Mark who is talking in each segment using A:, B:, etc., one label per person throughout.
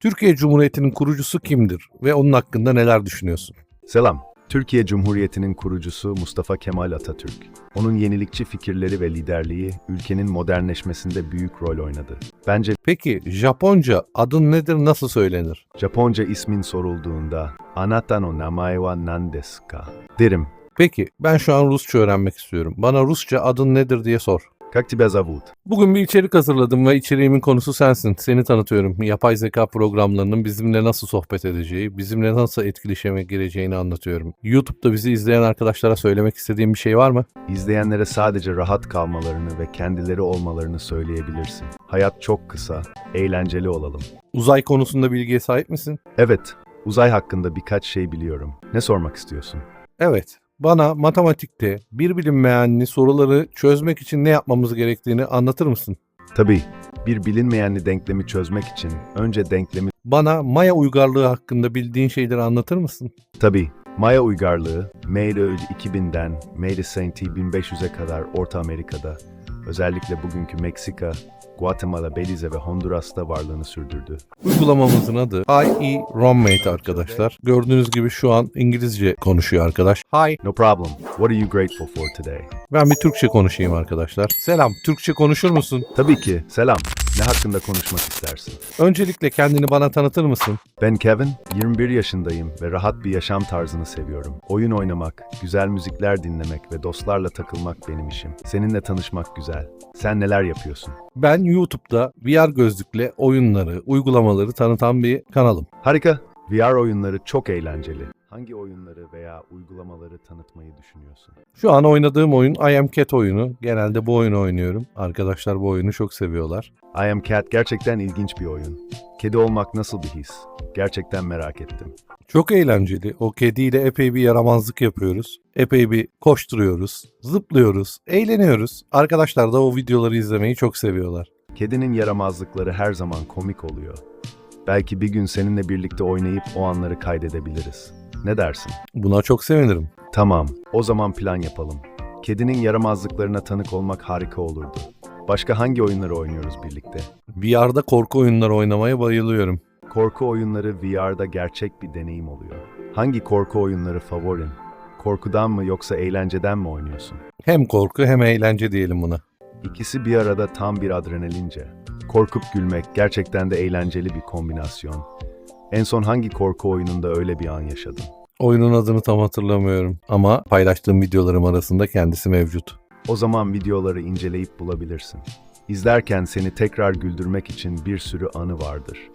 A: Türkiye Cumhuriyeti'nin kurucusu kimdir ve onun hakkında neler düşünüyorsun?
B: Selam. Türkiye Cumhuriyeti'nin kurucusu Mustafa Kemal Atatürk. Onun yenilikçi fikirleri ve liderliği ülkenin modernleşmesinde büyük rol oynadı. Bence
A: Peki Japonca adın nedir, nasıl söylenir?
B: Japonca ismin sorulduğunda Anata no namae wa nan desu ka? derim.
A: Peki ben şu an Rusça öğrenmek istiyorum. Bana Rusça adın nedir diye sor.
B: Как тебя зовут?
A: Bugün bir içerik hazırladım ve içeriğimin konusu sensin. Seni tanıtıyorum. Yapay zeka programlarının bizimle nasıl sohbet edeceği, bizimle nasıl etkileşime gireceğini anlatıyorum. YouTube'da bizi izleyen arkadaşlara söylemek istediğim bir şey var mı?
B: İzleyenlere sadece rahat kalmalarını ve kendileri olmalarını söyleyebilirsin. Hayat çok kısa, eğlenceli olalım.
A: Uzay konusunda bilgiye sahip misin?
B: Evet, uzay hakkında birkaç şey biliyorum. Ne sormak istiyorsun?
A: Evet. bana matematikte bir bilinmeyenli soruları çözmek için ne yapmamız gerektiğini anlatır mısın?
B: Tabii, bir bilinmeyenli denklemi çözmek için önce denklemi
A: Bana Maya uygarlığı hakkında bildiğin şeyleri anlatır mısın?
B: Tabii, Maya uygarlığı, Meide 2000'den Meide Saint 1500'e kadar Orta Amerika'da, özellikle bugünkü Meksika, Guatemala, Belize ve Honduras'ta varlığını sürdürdü.
A: Uygulamamızın adı IE Roommate arkadaşlar. Gördüğünüz gibi şu an İngilizce konuşuyor arkadaş. Hi.
B: No problem. What are you grateful for today?
A: Ben bir Türkçe konuşayım arkadaşlar. Selam. Türkçe konuşur musun?
B: Tabii ki, selam. Ne hakkında konuşmak istersin?
A: Öncelikle kendini bana tanıtır mısın?
B: Ben Kevin, 21 yaşındayım ve rahat bir yaşam tarzını seviyorum. Oyun oynamak, güzel müzikler dinlemek ve dostlarla takılmak benim işim. Seninle tanışmak güzel. Sen neler yapıyorsun?
A: Ben YouTube'da VR gözlükle oyunları, uygulamaları tanıtan bir kanalım.
B: Harika. VR oyunları çok eğlenceli. Hangi oyunları veya uygulamaları tanıtmayı düşünüyorsun?
A: Şu an oynadığım oyun I Am Cat oyunu. Genelde bu oyunu oynuyorum. Arkadaşlar bu oyunu çok seviyorlar.
B: I Am Cat gerçekten ilginç bir oyun. Kedi olmak nasıl bir his? Gerçekten merak ettim.
A: Çok eğlenceli. O kediyle epey bir yaramazlık yapıyoruz. Epey bir koşturuyoruz, zıplıyoruz, eğleniyoruz. Arkadaşlar da o videoları izlemeyi çok seviyorlar.
B: Kedinin yaramazlıkları her zaman komik oluyor. Belki bir gün seninle birlikte oynayıp o anları kaydedebiliriz. Ne dersin?
A: Buna çok sevinirim.
B: Tamam, o zaman plan yapalım. Kedinin yaramazlıklarına tanık olmak harika olurdu. Başka hangi oyunları oynuyoruz birlikte?
A: VR'da korku oyunları oynamaya bayılıyorum.
B: Korku oyunları VR'da gerçek bir deneyim oluyor. Hangi korku oyunları favorin? Korkudan mı yoksa eğlenceden mi oynuyorsun?
A: Hem korku hem eğlence diyelim buna.
B: İkisi bir arada tam bir adrenalince. Korkup gülmek gerçekten de eğlenceli bir kombinasyon. En son hangi korku oyununda öyle bir an yaşadın?
A: Oyunun adını tam hatırlamıyorum ama paylaştığım videolarım arasında kendisi mevcut.
B: O zaman videoları inceleyip bulabilirsin. İzlerken seni tekrar güldürmek için bir sürü anı vardır.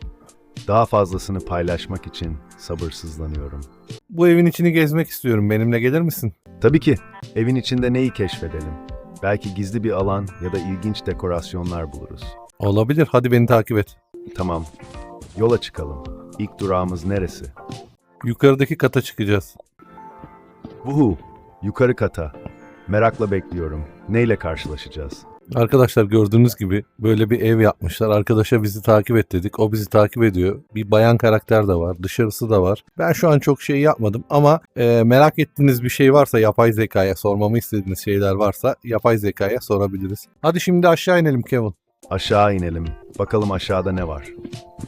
B: Daha fazlasını paylaşmak için sabırsızlanıyorum.
A: Bu evin içini gezmek istiyorum. Benimle gelir misin?
B: Tabii ki. Evin içinde neyi keşfedelim? Belki gizli bir alan ya da ilginç dekorasyonlar buluruz.
A: Olabilir. Hadi beni takip et.
B: Tamam. Yola çıkalım. İlk durağımız neresi?
A: Yukarıdaki kata çıkacağız.
B: Vuhu. Yukarı kata. Merakla bekliyorum. Neyle karşılaşacağız?
A: Arkadaşlar gördüğünüz gibi böyle bir ev yapmışlar. Arkadaşa bizi takip et dedik. O bizi takip ediyor. Bir bayan karakter de var. Dışarısı da var. Ben şu an çok şey yapmadım ama e, merak ettiğiniz bir şey varsa yapay zekaya sormamı istediğiniz şeyler varsa yapay zekaya sorabiliriz. Hadi şimdi aşağı inelim Kevin.
B: Aşağı inelim. Bakalım aşağıda ne var.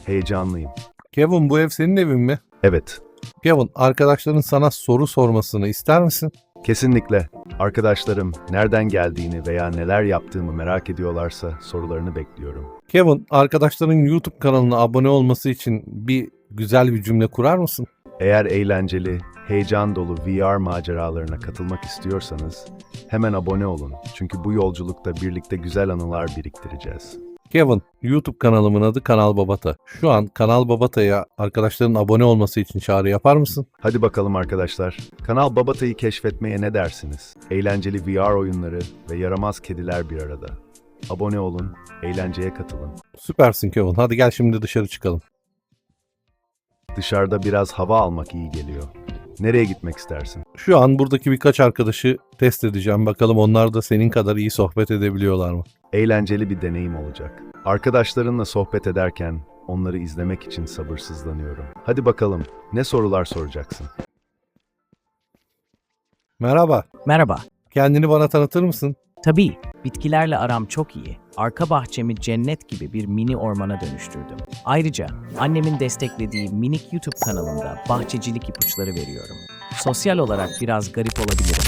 B: Heyecanlıyım.
A: Kevin bu ev senin evin mi?
B: Evet.
A: Kevin arkadaşların sana soru sormasını ister misin?
B: Kesinlikle. Arkadaşlarım nereden geldiğini veya neler yaptığımı merak ediyorlarsa sorularını bekliyorum.
A: Kevin arkadaşların YouTube kanalına abone olması için bir güzel bir cümle kurar mısın?
B: Eğer eğlenceli, heyecan dolu VR maceralarına katılmak istiyorsanız hemen abone olun. Çünkü bu yolculukta birlikte güzel anılar biriktireceğiz.
A: Kevin, YouTube kanalımın adı Kanal Babata. Şu an Kanal Babata'ya arkadaşların abone olması için çağrı yapar mısın?
B: Hadi bakalım arkadaşlar. Kanal Babata'yı keşfetmeye ne dersiniz? Eğlenceli VR oyunları ve yaramaz kediler bir arada. Abone olun, eğlenceye katılın.
A: Süpersin Kevin. Hadi gel şimdi dışarı çıkalım.
B: Dışarıda biraz hava almak iyi geliyor. Nereye gitmek istersin?
A: Şu an buradaki birkaç arkadaşı test edeceğim. Bakalım onlar da senin kadar iyi sohbet edebiliyorlar mı?
B: Eğlenceli bir deneyim olacak. Arkadaşlarınla sohbet ederken onları izlemek için sabırsızlanıyorum. Hadi bakalım, ne sorular soracaksın?
A: Merhaba.
C: Merhaba.
A: Kendini bana tanıtır mısın?
C: Tabii, bitkilerle aram çok iyi. Arka bahçemi cennet gibi bir mini ormana dönüştürdüm. Ayrıca annemin desteklediği minik YouTube kanalında bahçecilik ipuçları veriyorum. Sosyal olarak biraz garip olabilirim.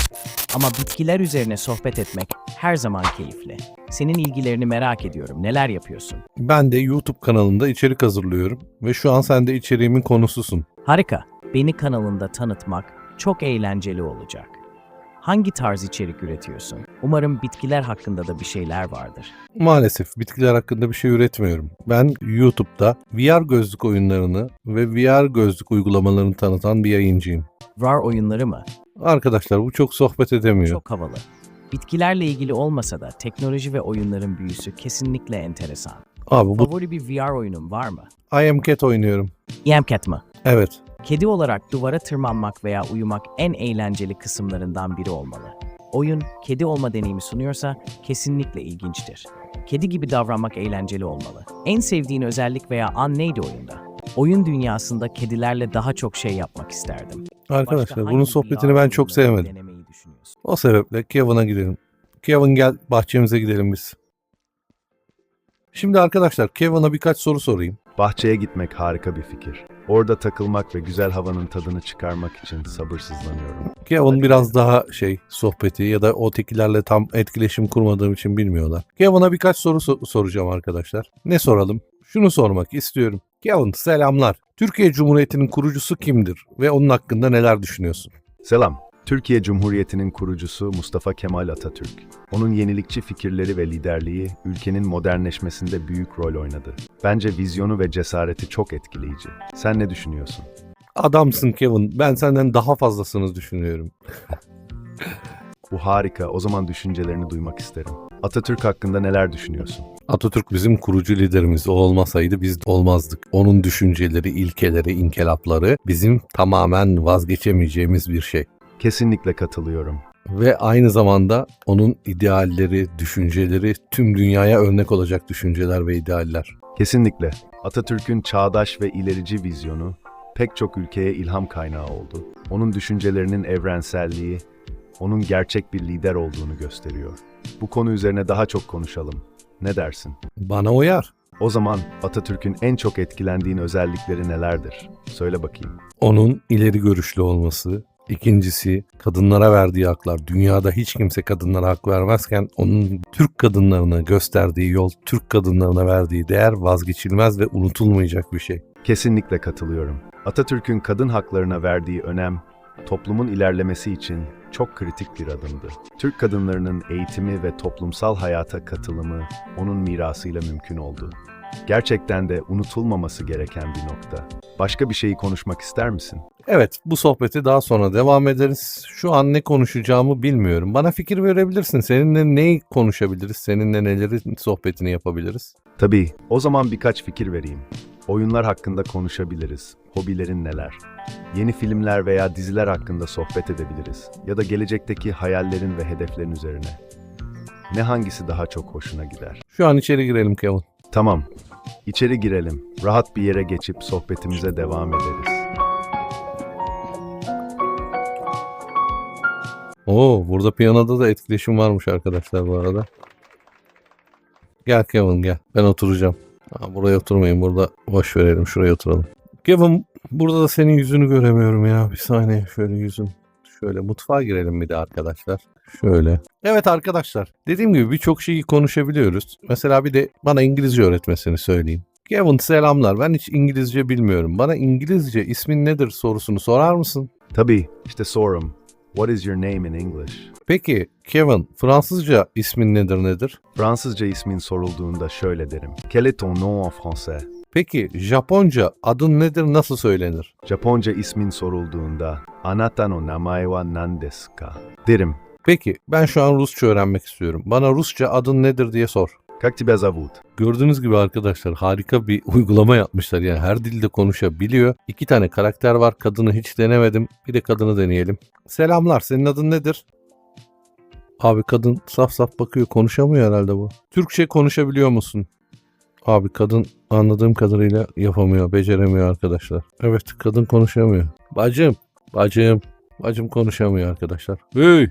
C: Ama bitkiler üzerine sohbet etmek her zaman keyifli. Senin ilgilerini merak ediyorum. Neler yapıyorsun?
A: Ben de YouTube kanalında içerik hazırlıyorum ve şu an sen de içeriğimin konususun.
C: Harika. Beni kanalında tanıtmak çok eğlenceli olacak. Hangi tarz içerik üretiyorsun? Umarım bitkiler hakkında da bir şeyler vardır.
A: Maalesef bitkiler hakkında bir şey üretmiyorum. Ben YouTube'da VR gözlük oyunlarını ve VR gözlük uygulamalarını tanıtan bir yayıncıyım.
C: Var oyunları mı?
A: Arkadaşlar bu çok sohbet edemiyor.
C: Çok havalı. Bitkilerle ilgili olmasa da teknoloji ve oyunların büyüsü kesinlikle enteresan.
A: Abi bu
C: Favori bir VR oyunun var mı?
A: I Am Cat oynuyorum.
C: Yemcat mı?
A: Evet.
C: Kedi olarak duvara tırmanmak veya uyumak en eğlenceli kısımlarından biri olmalı. Oyun, kedi olma deneyimi sunuyorsa kesinlikle ilginçtir. Kedi gibi davranmak eğlenceli olmalı. En sevdiğin özellik veya an neydi oyunda? Oyun dünyasında kedilerle daha çok şey yapmak isterdim.
A: Arkadaşlar bunun sohbetini ben çok sevmedim. O sebeple Kevin'a gidelim. Kevin gel bahçemize gidelim biz. Şimdi arkadaşlar Kevin'a birkaç soru sorayım.
B: Bahçeye gitmek harika bir fikir. Orada takılmak ve güzel havanın tadını çıkarmak için sabırsızlanıyorum.
A: Kevin biraz daha şey sohbeti ya da o tekilerle tam etkileşim kurmadığım için bilmiyorlar. Kevin'a birkaç soru so- soracağım arkadaşlar. Ne soralım? Şunu sormak istiyorum. Kevin selamlar. Türkiye Cumhuriyeti'nin kurucusu kimdir ve onun hakkında neler düşünüyorsun?
B: Selam. Türkiye Cumhuriyeti'nin kurucusu Mustafa Kemal Atatürk. Onun yenilikçi fikirleri ve liderliği ülkenin modernleşmesinde büyük rol oynadı. Bence vizyonu ve cesareti çok etkileyici. Sen ne düşünüyorsun?
A: Adamsın Kevin. Ben senden daha fazlasını düşünüyorum.
B: Bu harika. O zaman düşüncelerini duymak isterim. Atatürk hakkında neler düşünüyorsun?
A: Atatürk bizim kurucu liderimiz. O olmasaydı biz olmazdık. Onun düşünceleri, ilkeleri, inkılapları bizim tamamen vazgeçemeyeceğimiz bir şey.
B: Kesinlikle katılıyorum.
A: Ve aynı zamanda onun idealleri, düşünceleri tüm dünyaya örnek olacak düşünceler ve idealler.
B: Kesinlikle. Atatürk'ün çağdaş ve ilerici vizyonu pek çok ülkeye ilham kaynağı oldu. Onun düşüncelerinin evrenselliği, onun gerçek bir lider olduğunu gösteriyor. Bu konu üzerine daha çok konuşalım. Ne dersin?
A: Bana uyar.
B: O zaman Atatürk'ün en çok etkilendiğin özellikleri nelerdir? Söyle bakayım.
A: Onun ileri görüşlü olması, İkincisi kadınlara verdiği haklar. Dünyada hiç kimse kadınlara hak vermezken onun Türk kadınlarına gösterdiği yol, Türk kadınlarına verdiği değer vazgeçilmez ve unutulmayacak bir şey.
B: Kesinlikle katılıyorum. Atatürk'ün kadın haklarına verdiği önem, toplumun ilerlemesi için çok kritik bir adımdı. Türk kadınlarının eğitimi ve toplumsal hayata katılımı onun mirasıyla mümkün oldu. Gerçekten de unutulmaması gereken bir nokta. Başka bir şeyi konuşmak ister misin?
A: Evet, bu sohbeti daha sonra devam ederiz. Şu an ne konuşacağımı bilmiyorum. Bana fikir verebilirsin. Seninle neyi konuşabiliriz? Seninle nelerin sohbetini yapabiliriz?
B: Tabii, o zaman birkaç fikir vereyim. Oyunlar hakkında konuşabiliriz. Hobilerin neler? Yeni filmler veya diziler hakkında sohbet edebiliriz. Ya da gelecekteki hayallerin ve hedeflerin üzerine. Ne hangisi daha çok hoşuna gider?
A: Şu an içeri girelim Kevin.
B: Tamam. İçeri girelim. Rahat bir yere geçip sohbetimize devam ederiz.
A: Oo, burada piyanoda da etkileşim varmış arkadaşlar bu arada. Gel Kevin gel. Ben oturacağım. Ha, buraya oturmayın. Burada boş verelim. Şuraya oturalım. Kevin burada da senin yüzünü göremiyorum ya. Bir saniye şöyle yüzün. Şöyle mutfağa girelim bir de arkadaşlar. Şöyle. Evet arkadaşlar. Dediğim gibi birçok şeyi konuşabiliyoruz. Mesela bir de bana İngilizce öğretmesini söyleyeyim. Kevin selamlar. Ben hiç İngilizce bilmiyorum. Bana İngilizce ismin nedir sorusunu sorar mısın?
B: Tabii, işte sorum. What is your name in English?
A: Peki Kevin Fransızca ismin nedir nedir?
B: Fransızca ismin sorulduğunda şöyle derim. Quel est ton nom en français?
A: Peki Japonca adın nedir nasıl söylenir?
B: Japonca ismin sorulduğunda Anata no namae wa nan desu ka? Derim.
A: Peki ben şu an Rusça öğrenmek istiyorum. Bana Rusça adın nedir diye sor.
B: Как тебя зовут?
A: Gördüğünüz gibi arkadaşlar harika bir uygulama yapmışlar. Yani her dilde konuşabiliyor. İki tane karakter var. Kadını hiç denemedim. Bir de kadını deneyelim. Selamlar. Senin adın nedir? Abi kadın saf saf bakıyor. Konuşamıyor herhalde bu. Türkçe konuşabiliyor musun? Abi kadın anladığım kadarıyla yapamıyor. Beceremiyor arkadaşlar. Evet kadın konuşamıyor. Bacım. Bacım. Bacım konuşamıyor arkadaşlar. Hey.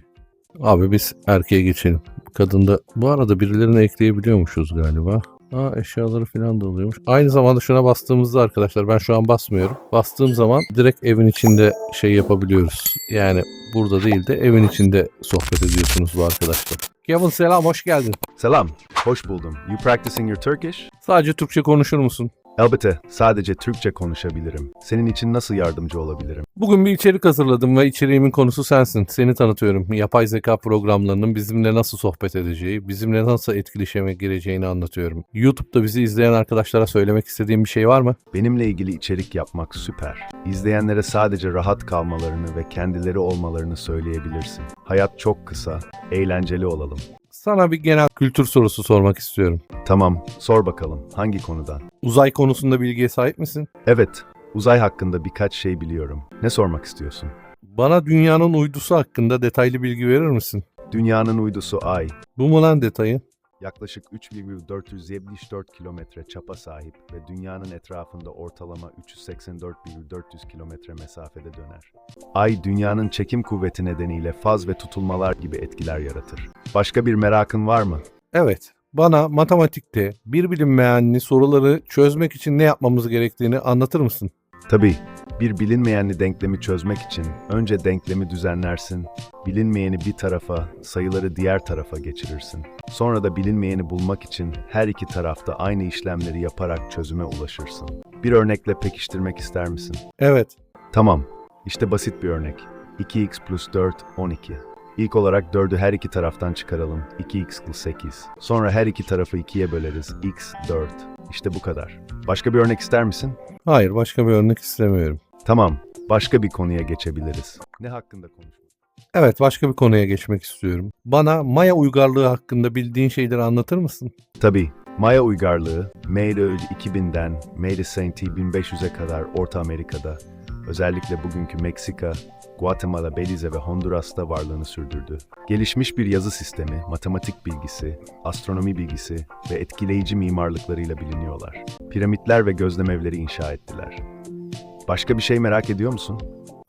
A: Abi biz erkeğe geçelim. Kadında bu arada birilerini ekleyebiliyormuşuz galiba. Aa eşyaları falan da oluyormuş. Aynı zamanda şuna bastığımızda arkadaşlar ben şu an basmıyorum. Bastığım zaman direkt evin içinde şey yapabiliyoruz. Yani burada değil de evin içinde sohbet ediyorsunuz bu arkadaşlar. Kevin selam hoş geldin.
B: Selam, hoş buldum. You practicing your Turkish?
A: Sadece Türkçe konuşur musun?
B: Elbette, sadece Türkçe konuşabilirim. Senin için nasıl yardımcı olabilirim?
A: Bugün bir içerik hazırladım ve içeriğimin konusu sensin. Seni tanıtıyorum. Yapay zeka programlarının bizimle nasıl sohbet edeceği, bizimle nasıl etkileşime gireceğini anlatıyorum. YouTube'da bizi izleyen arkadaşlara söylemek istediğim bir şey var mı?
B: Benimle ilgili içerik yapmak süper. İzleyenlere sadece rahat kalmalarını ve kendileri olmalarını söyleyebilirsin. Hayat çok kısa, eğlenceli olalım.
A: Sana bir genel kültür sorusu sormak istiyorum.
B: Tamam, sor bakalım. Hangi konudan?
A: Uzay konusunda bilgiye sahip misin?
B: Evet, uzay hakkında birkaç şey biliyorum. Ne sormak istiyorsun?
A: Bana dünyanın uydusu hakkında detaylı bilgi verir misin?
B: Dünyanın uydusu Ay,
A: Bu mu lan detayı?
B: Yaklaşık 3,474 kilometre çapa sahip ve dünyanın etrafında ortalama 384,400 kilometre mesafede döner. Ay, dünyanın çekim kuvveti nedeniyle faz ve tutulmalar gibi etkiler yaratır. Başka bir merakın var mı?
A: Evet. Bana matematikte bir bilinmeyenli soruları çözmek için ne yapmamız gerektiğini anlatır mısın?
B: Tabii, bir bilinmeyenli denklemi çözmek için önce denklemi düzenlersin, bilinmeyeni bir tarafa, sayıları diğer tarafa geçirirsin. Sonra da bilinmeyeni bulmak için her iki tarafta aynı işlemleri yaparak çözüme ulaşırsın. Bir örnekle pekiştirmek ister misin?
A: Evet.
B: Tamam, işte basit bir örnek. 2x plus 4, 12. İlk olarak 4'ü her iki taraftan çıkaralım. 2x plus 8. Sonra her iki tarafı 2'ye böleriz. x 4. İşte bu kadar. Başka bir örnek ister misin?
A: Hayır, başka bir örnek istemiyorum.
B: Tamam, başka bir konuya geçebiliriz. Ne hakkında konuşmak?
A: Evet, başka bir konuya geçmek istiyorum. Bana Maya uygarlığı hakkında bildiğin şeyleri anlatır mısın?
B: Tabii, Maya uygarlığı, Meyre 2000'den Meyre Saint 1500'e kadar Orta Amerika'da, özellikle bugünkü Meksika, Guatemala, Belize ve Honduras'ta varlığını sürdürdü. Gelişmiş bir yazı sistemi, matematik bilgisi, astronomi bilgisi ve etkileyici mimarlıklarıyla biliniyorlar. Piramitler ve gözlem evleri inşa ettiler. Başka bir şey merak ediyor musun?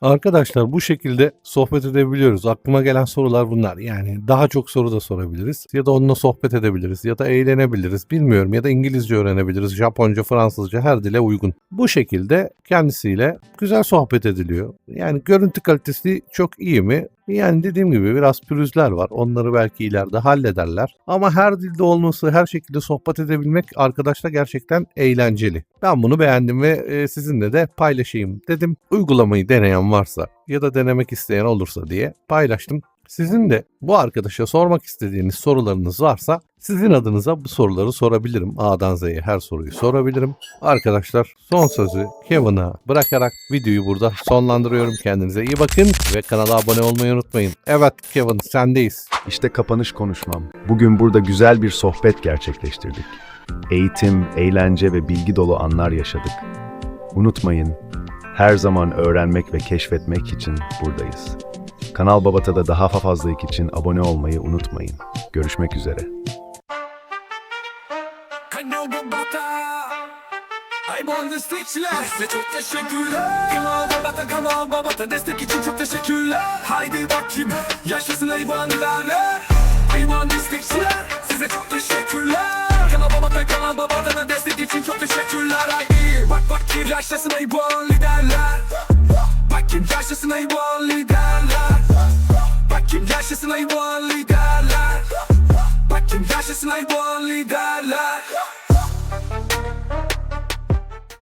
A: Arkadaşlar bu şekilde sohbet edebiliyoruz. Aklıma gelen sorular bunlar. Yani daha çok soru da sorabiliriz. Ya da onunla sohbet edebiliriz. Ya da eğlenebiliriz. Bilmiyorum. Ya da İngilizce öğrenebiliriz. Japonca, Fransızca her dile uygun. Bu şekilde kendisiyle güzel sohbet ediliyor. Yani görüntü kalitesi çok iyi mi? Yani dediğim gibi biraz pürüzler var. Onları belki ileride hallederler. Ama her dilde olması, her şekilde sohbet edebilmek arkadaşla gerçekten eğlenceli. Ben bunu beğendim ve e, sizinle de paylaşayım dedim. Uygulamayı deneyen varsa ya da denemek isteyen olursa diye paylaştım. Sizin de bu arkadaşa sormak istediğiniz sorularınız varsa sizin adınıza bu soruları sorabilirim. A'dan Z'ye her soruyu sorabilirim. Arkadaşlar son sözü Kevin'a bırakarak videoyu burada sonlandırıyorum. Kendinize iyi bakın ve kanala abone olmayı unutmayın. Evet Kevin sendeyiz.
B: İşte kapanış konuşmam. Bugün burada güzel bir sohbet gerçekleştirdik. Eğitim, eğlence ve bilgi dolu anlar yaşadık. Unutmayın, her zaman öğrenmek ve keşfetmek için buradayız. Kanal Babata'da daha fazlalık için abone olmayı unutmayın. Görüşmek üzere.
D: Kanal Babata'na destek için çok teşekkürler. Haydi Bak bak ki yaşasın hayvan liderler Bak kim yaşasın hayvan liderler Bak kim yaşasın hayvan liderler Bak kim yaşasın hayvan liderler